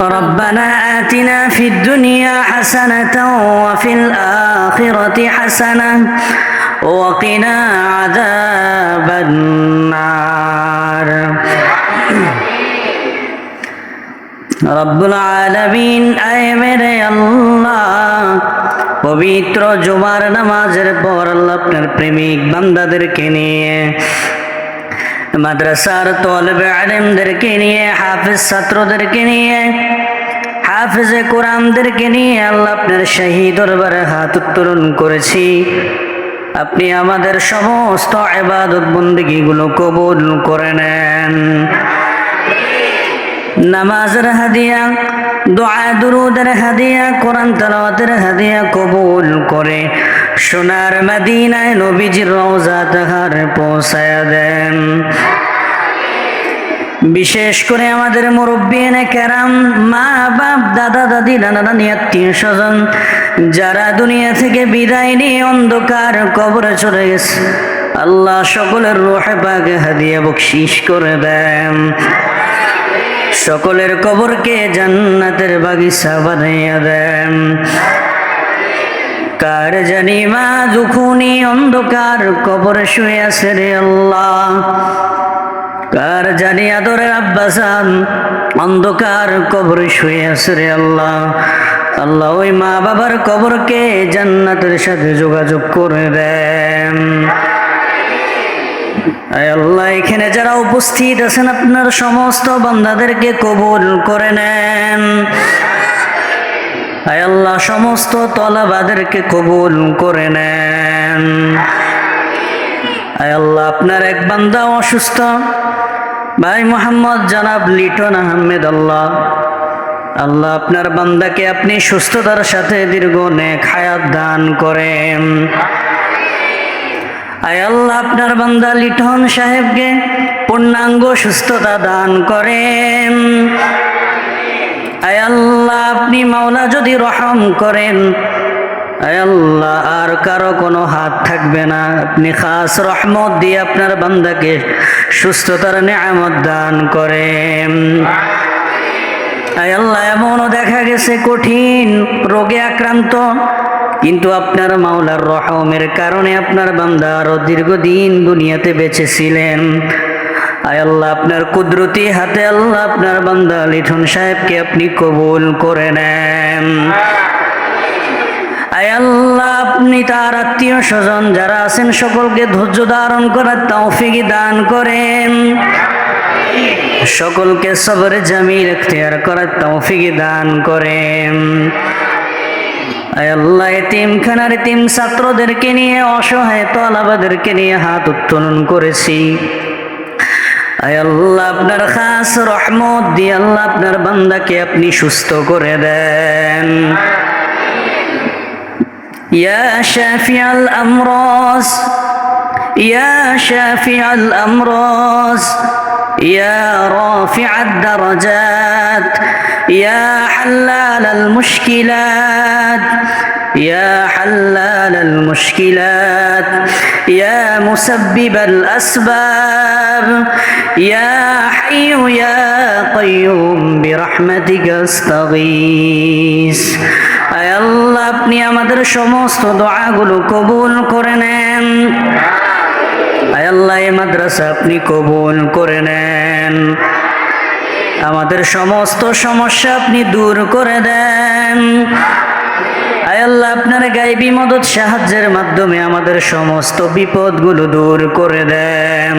ربنا آتنا في الدنيا حسنة وفي الآخرة حسنة وقنا عذاب النار রব্বুল আলমিন আয় মেরে আল্লাহ পবিত্র জুমার নামাজের পর আল্লাহ আপনার প্রেমিক বান্দাদেরকে নিয়ে মাদ্রাসার তলবে আলেমদেরকে নিয়ে, হাফিজ ছাত্রদেরকে নিয়ে, হাফিজে কোরআনদেরকে নিয়ে আল্লাহ আপনার শাহী দরবারে হাত উত্তোলন করেছি। আপনি আমাদের সমস্ত এবাদত বন্দিগিগুলো কবুল করে নেন। নামাজের হাদিয়া দোয়া দুরুদের হাদিয়া, কোরআন তেলাওয়াতের হাদিয়া কবুল করে সোনার মদিনায় নবীজির রওজা তাহার পৌঁছায় দেন। বিশেষ করে আমাদের মুরব্বীনে কেরাম, মা, বাপ, দাদা, দাদি, নানা, নানি, আত্মীয় স্বজন, যারা দুনিয়া থেকে বিদায় নিয়ে অন্ধকার কবরে চলে গেছে, আল্লাহ সকলের রোহে পাকে হাদিয়া বকশিস করে দেন। সকলের কবরকে জান্নাতের বাগিচা বানাইয়া দেন। কার জানি মা, দুখুনি অন্ধকার, কবরে শুয়ে আছে রে আল্লাহ। কার জানি আদরের আব্বাসান, অন্ধকার কবরে শুয়ে আছে রে আল্লাহ। আল্লাহ ওই মা বাবার কবরকে জান্নাতের সাথে যোগাযোগ করে দেন। আল্লাহ, এখানে যারা উপস্থিত আছেন, আপনার সমস্ত বান্দাদেরকে কবুল করে নেন। আল্লাহ, সমস্ত তলাবাদেরকে কবুল করে নেন। আল্লাহ, আপনার এক বান্দা অসুস্থ। ভাই মোহাম্মদ জানাব লিটন আহমেদ আল্লাহ। আল্লাহ, আপনার বান্দাকে আপনি সুস্থতার সাথে দীর্ঘ নেক হায়াত দান করেন। আয় আল্লাহ, আপনার বান্দা লিটন সাহেবকে পূর্ণাঙ্গ সুস্থতা দান করেন। আয় আল্লাহ আপনি মাওলা যদি রহম করেন আল্লাহ, আর কারও কোনো হাত থাকবে না। আপনি খাস রহমত দিয়ে আপনার বান্দাকে সুস্থতার নিয়ামত দান করেন। আল্লাহ, এমনও দেখা গেছে কঠিন রোগে আক্রান্ত, কিন্তু আপনার মাওলার রহমের কারণে আপনার বান্দা আরও দীর্ঘদিন দুনিয়াতে বেঁচে ছিলেন। আয় আল্লাহ, আপনার কুদরতি হাতে আল্লাহ, আপনার বান্দা লিঠন সাহেবকে আপনি কবুল করে নেন। আয় আপনি তার আত্মীয় স্বজন যারা আছেন সকলকে ধৈর্য ধারণ করার তৌফিক দান করেন। সকলকে সবরে জামিল এখতিয়ার করার তৌফিক দান করেন। আল্লাহ, এতিমখানার এতিম ছাত্রদেরকে নিয়ে, অসহায় তলাবাদেরকে নিয়ে হাত উত্তোলন করেছি। আল্লাহ আপনার খাস রহমত দিয়ে আল্লাহ আপনার বান্দাকে আপনি সুস্থ করে দেন يا شافع الأمراض يا شافع الأمراض يا رافع الدرجات يا حلال المشكلات يا حلال المشكلات يا مسبب الأسباب يا حي يا قيوم برحمتك استغيث আয় আল্লাহ আপনি আমাদের সমস্ত দোয়াগুলো কবুল করে নেন আয় আল্লাহ এই মাদ্রাসা আপনি কবুল করে নেন আমাদের সমস্ত সমস্যা আপনি দূর করে দেন আয় আল্লাহ, আপনার গাইবি মদত সাহায্যের মাধ্যমে আমাদের সমস্ত বিপদগুলো দূর করে দেন।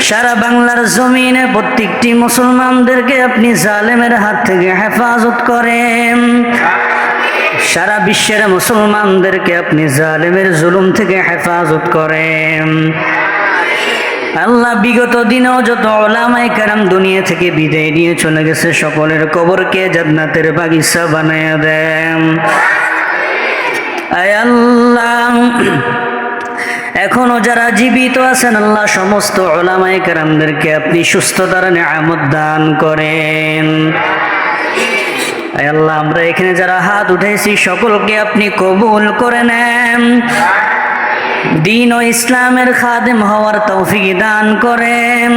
সারা বাংলার জমিনে প্রত্যেকটি মুসলমানদেরকে আপনি জালেমের হাত থেকে হেফাজত করেন। সারা বিশ্বের মুসলমানদেরকে আপনি জালেমের জুলুম থেকে হেফাজত করেন। আল্লাহ বিগত দিনেও যত ওলামাই কারাম দুনিয়া থেকে বিদায় নিয়ে চলে গেছে, সকলের কবরকে জান্নাতের বাগিচা বানায় দেন। আয় আল্লাহ, এখনও যারা জীবিত আছেন, আল্লাহ সমস্ত ওলামাই কারামদেরকে আপনি সুস্থ সুস্থতার নিয়ামত দান করেন। আয় আল্লাহ, আমরা এখানে যারা হাত উঠেছি সকলকে আপনি কবুল করে নেন। দিন ও ইসলামের খাদেম হওয়ার তৌফিক দান করেন।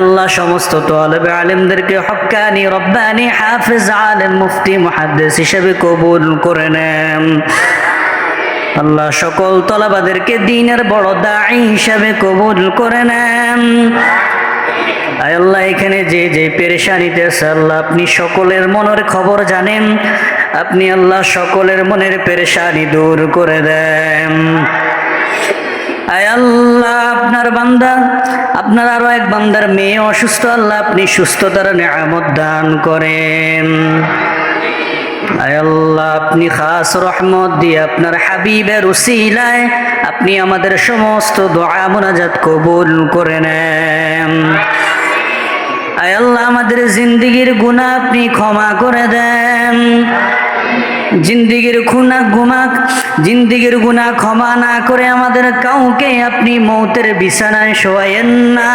আল্লাহ, সমস্ত তলবে আলেমদেরকে হক্কানি রব্বানি, হাফিজ, আলেম, মুফতি, মুহাদ্দিস হিসেবে কবুল করে নেন। আল্লাহ সকল তলাবাদেরকে দিনের বড় দায়ী হিসাবে কবুল করে নেন। আল্লাহ, এখানে যে যে পেরেশানিতে আল্লাহ আপনি সকলের মনের খবর জানেন। আপনি আল্লাহ সকলের মনের পেরেশানি দূর করে দেন। আয় আল্লাহ, আপনার বান্দা, আপনার আরও এক বান্দার মেয়ে অসুস্থ, আল্লাহ আপনি সুস্থতার নিয়ামত দান করেন। আয় আল্লাহ, আপনি খাস রহমত দিয়ে আপনার হাবিবের উসিলায় আপনি আমাদের সমস্ত দোয়া মোনাজাত কবুল করে নেন। আয় আল্লাহ, আমাদের জিন্দিগির গুণা আপনি ক্ষমা করে দেন। জিন্দিগির খুনা গুমাক, জিন্দিগির গুণা ক্ষমা না করে আমাদের কাউকে আপনি মৌতের বিছানায় শোয়াইয়েন না।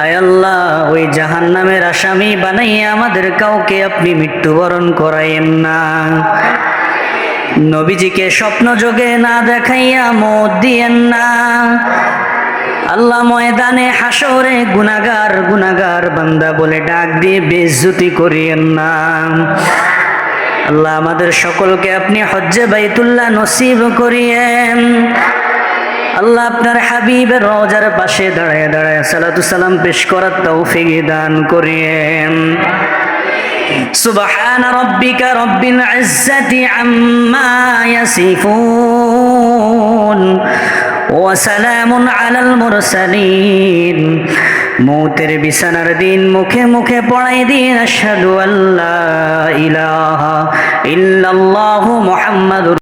আয় আল্লাহ, ওই জাহান নামের আসামি বানাইয়ে আমাদের কাউকে আপনি মৃত্যুবরণ করাইয়েন না। নবীজিকে স্বপ্ন যোগে না দেখাইয়া মত দিয়েন না। আল্লাহ ময়দানে হাসরে গুনাগার গুনাগার বান্দা বলে ডাক দিয়ে বেজ্জুতি করিয়েন না। আল্লাহ আমাদের সকলকে আপনি হজ্জে বাইতুল্লাহ নসিব করিয়েন আল্লাহ আপনার হাবিবের রোজার পাশে দাঁড়ায় দাঁড়ায় সালাতু সালাম পেশ করার তৌফিক দান করিয়েন سبحان ربك رب العزة عما يصفون وسلام على المرسلين মৌতের বিছানার দিন মুখে মুখে পড়াই দিন আশহাদু আল্লাহ ইলাহা ইল্লাল্লাহু মুহাম্মাদুর